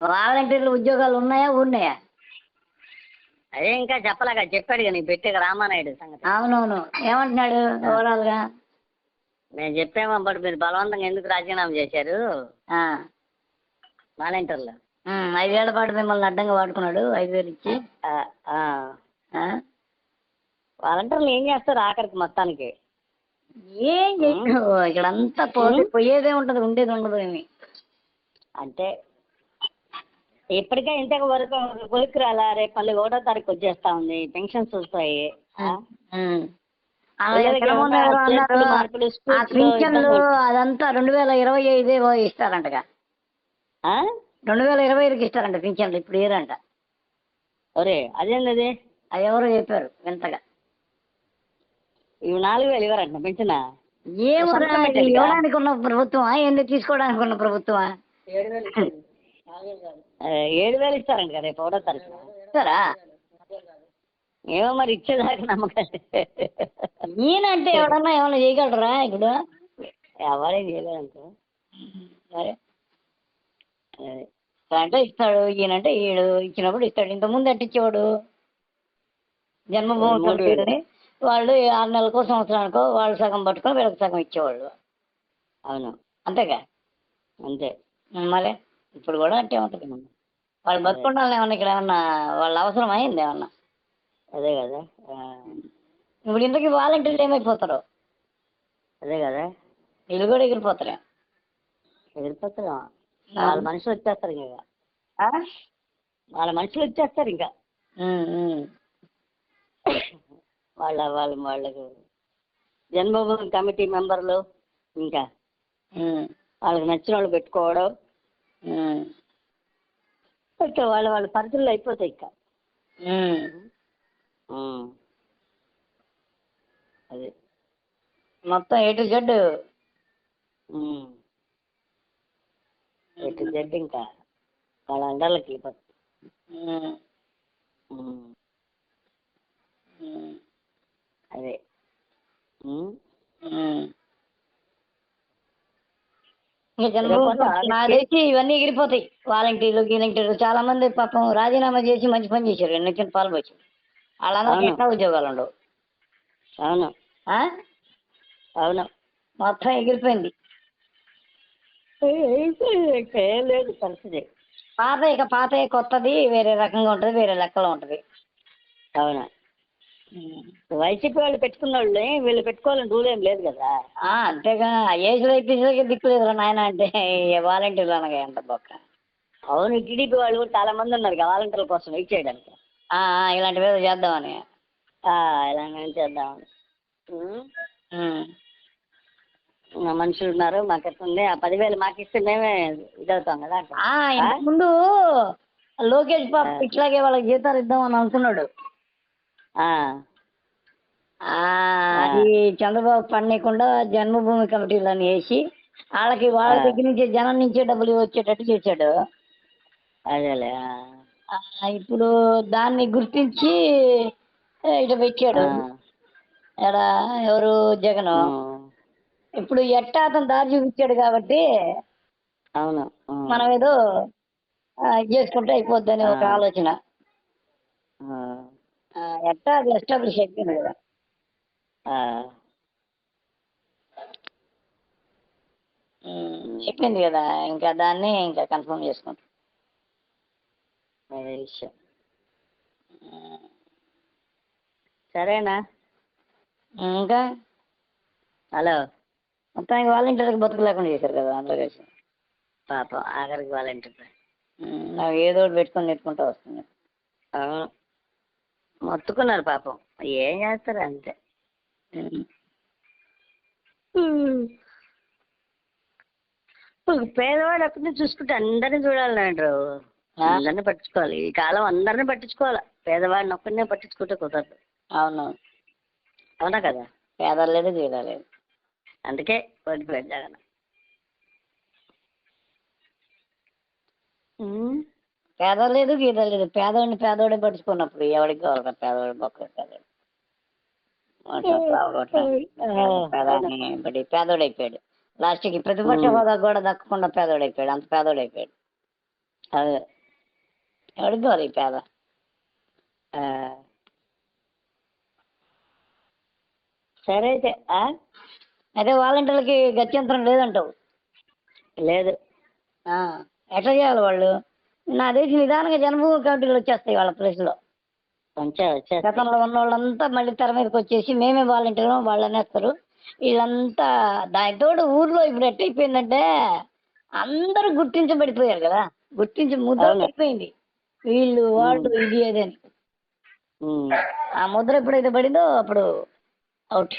వాలంటీర్లు ఉద్యోగాలు ఉన్నాయా ఉన్నాయా అదే ఇంకా చెప్పలేక చెప్పాడు కదా నీకు పెట్టే రామానాయుడు సంగతి. అవునవును. ఏమంటున్నాడు ఓవరాల్గా మేము చెప్పాము అప్పుడు మీరు బలవంతంగా ఎందుకు రాజీనామా చేశారు? ఆ, వాలంటీర్లు. ఐదేళ్ళ పాటు మిమ్మల్ని అడ్డంగా వాడుకున్నాడు ఐదు వేలు ఇచ్చి. ఆ, ఆ. ఆ? వాలంటీర్లు ఏం చేస్తారు ఆఖరికి మొత్తానికి? ఏం చేయడు ఇక్కడ అంతా పోయేదే ఉంటది ఉండేది ఉండదు ఏమి. అంటే ఇప్పటికే ఇంత వరకు కొలిక్కి రాలా రేపు మళ్ళీ ఒకటో తారీఖు వచ్చేస్తా ఉంది పెన్షన్స్ వస్తాయి. పింఛన్లు. అదంతా రెండు వేల ఇరవై ఐదే ఇస్తారంటగా. ఆ? రెండు వేల ఇరవై ఐదుకి ఇస్తారంట పింఛన్లు ఇప్పుడు ఇయరంట ఒరే అదేంది అది అది ఎవరో చెప్పారు వింతగా. ఇవి నాలుగు వేలు ఇవ్వరంట పెంచిన పెట్టాడుగా? ఇవ్వడానికి ఉన్న ప్రభుత్వమా? ఏంది? తీసుకోవడానికి ఉన్న ప్రభుత్వమా ఏడు వేలు ఇస్తారంట కదా రేపు ఒకటో తారీఖు ఇస్తారా? ఏమో మరి ఇచ్చేదాకా నమ్మకం ఈయనంటే ఎవడన్నా ఏమన్నా చేయగలరా ఇప్పుడు? ఎవరేం చేయలేదంట. సరే. అంటే ఇస్తాడు ఈయనంటే ఈడు ఇచ్చినప్పుడు ఇస్తాడు. ఇంత ముందు అట్టించేవాడు జన్మభూమి వాళ్ళు ఆరు నెలలకో సంవత్సరానికో వాళ్ళు సగం పట్టుకొని వీళ్ళకి సగం ఇచ్చేవాళ్ళు. అవును. అంతేగా? అంతే. మళ్ళీ ఇప్పుడు కూడా అంటే ఉంటుంది వాళ్ళు బతుకుండాలని ఏమన్నా ఇక్కడ ఏమన్నా వాళ్ళ అవసరం అయింది ఏమన్నా? అదే కదా. ఇప్పుడు ఇంతకీ వాలంటీర్లు ఏమైపోతారు? అదే కదా. వీళ్ళు కూడా ఎగిరిపోతారు? ఎగిరిపోతారు? వాళ్ళ మనుషులు వచ్చేస్తారు ఇంకా? వాళ్ళ మనుషులు వచ్చేస్తారు ఇంకా. వాళ్ళ వాళ్ళ వాళ్ళకు జన్మభూమి కమిటీ మెంబర్లు ఇంకా. వాళ్ళకి నచ్చిన వాళ్ళు పెట్టుకోవడం. ఇంకా వాళ్ళ వాళ్ళ పరిధుల్లో అయిపోతాయి ఇంకా. అదే. మొత్తం A to Z. A to Z ఇంకా వాళ్ళ. ఉమ్, అదే ఉమ్. ఉమ్. ఇంకా జన్మభూమి రేపొద్దు కమిటీ నాకు తెలిసి ఇవన్నీ ఎగిరిపోతాయి. వాలంటీర్లు గీలంటీర్లు చాలా మంది పాపం రాజీనామా చేసి మంచి పని చేశారు. ఎన్నికలు పాల్గొచ్చి వాళ్ళందరికీ అవును. ఎట్లా ఉద్యోగాలు ఉండవు. అవును. ఆ? అవును. మొత్తం ఎగిరిపోయింది. లేదు పాత ఇక పాత కొత్తది వేరే రకంగా ఉంటది వేరే లెక్కలో ఉంటది. అవును. వైసీపీ వాళ్ళు పెట్టుకున్న వాళ్ళు వీళ్ళు పెట్టుకోవాలని రూల్ ఏం లేదు కదా. అంతేగా. ఏజ్ అయితే దిక్కు లేదు నాయన అంటే వాలంటీర్లు అనగా ఎంత బొక్క. అవును టీడీపీ వాళ్ళు కూడా చాలా మంది ఉన్నారు వాలంటీర్ల కోసం వెయిట్ చేయడానికి. ఇలాంటివి ఏదో చేద్దామని. ఆ, ఇలా మేము చేద్దామని. మనుషులు ఉన్నారు మాకు ఎట్లుంది ఆ పదివేలు మాకు ఇస్తే మేమే ఇదవుతాం కదా. ముందు లోకేష్ బాబు ఇట్లాగే వాళ్ళకి జీతాలు ఇద్దామని అనుకున్నాడు. అది చంద్రబాబు పనియకుండా జన్మభూమి కమిటీలను వేసి వాళ్ళకి వాళ్ళ. దగ్గర నుంచే జనం నుంచే డబ్బులు వచ్చేటట్టు చేశాడు అదేలే ఇప్పుడు దాన్ని గుర్తించి ఇటు పెట్టాడు. ఎడ ఎవరు జగన్. ఇప్పుడు ఎట్టా అతను దారి చూపించాడు కాబట్టి అవును. మనం ఏదో చేసుకుంటే అయిపోద్దని ఒక. ఆలోచన ఎట్టా అది ఎస్టాబ్లిష్ అయిపోయింది కదా. అయిపోయింది కదా ఇంకా దాన్ని ఇంకా కన్ఫర్మ్ చేసుకుంటాం. అదే విషయం. సరేనా? ఇంకా? హలో. మొత్తానికి వాలంటీర్కి బతుకు లేకుండా చేశారు కదా అందరూ కలిసి. పాపం ఆఖరికి వాలంటీర్ నాకు ఏదో ఒకటి పెట్టుకొని నెట్టుకుంటూ వస్తుంది. అవును. మొత్తుకున్నారు పాపం. ఏం చేస్తారు అంతే. పేదవాడు అక్కడిని చూసుకుంటే అందరిని చూడాలంటారు ఆ? అందరిని పట్టించుకోవాలి. ఈ కాలం అందరిని పట్టించుకోవాలి. పేదవాడిని ఒక్కరినే పట్టించుకుంటే కుదరదు. అవును. అవునా కదా? పేదలు లేదు అందుకే ఓడిపోయాడు జగన్. పేద లేదు గీత లేదు పేదవాడిని పేదవాడే పట్టించుకున్నప్పుడు ఎవరికి కావాలి పేదవాడి బొక్క పేదవాడు. పేదాన్ని బట్టి పేదోడైపోయాడు. లాస్ట్కి ప్రతిపక్ష. హోదా కూడా దక్కకుండా పేదోడైపోయాడు. అంత పేదోడైపోయాడు. అదే. ఎవరికి కావాలి ఈ పేద. సరే అయితే? అయితే వాలంటీర్లకి గత్యంతరం లేదంటావు? లేదు. ఆ, ఎట్లా చేయాలి వాళ్ళు? నా తెలిసి నిదానంగా జన్మభూమి కమిటీలు వచ్చేస్తాయి వాళ్ళ ప్లేస్లో. కొంచెం వచ్చేస్తా గతంలో ఉన్న వాళ్ళంతా మళ్ళీ తెర మీదకి వచ్చేసి మేమే వాలంటీర్ వాళ్ళు అనేస్తారు. వీళ్ళంతా దానితోడు ఊర్లో ఇప్పుడు ఎట్టయిపోయిందంటే అందరూ గుర్తించబడిపోయారు కదా. గుర్తించి ముద్ర అవును. పడిపోయింది. వీళ్ళు వాళ్ళు ఇది అది. ఆ ముద్ర ఎప్పుడైతే పడిందో అప్పుడు అవుట్.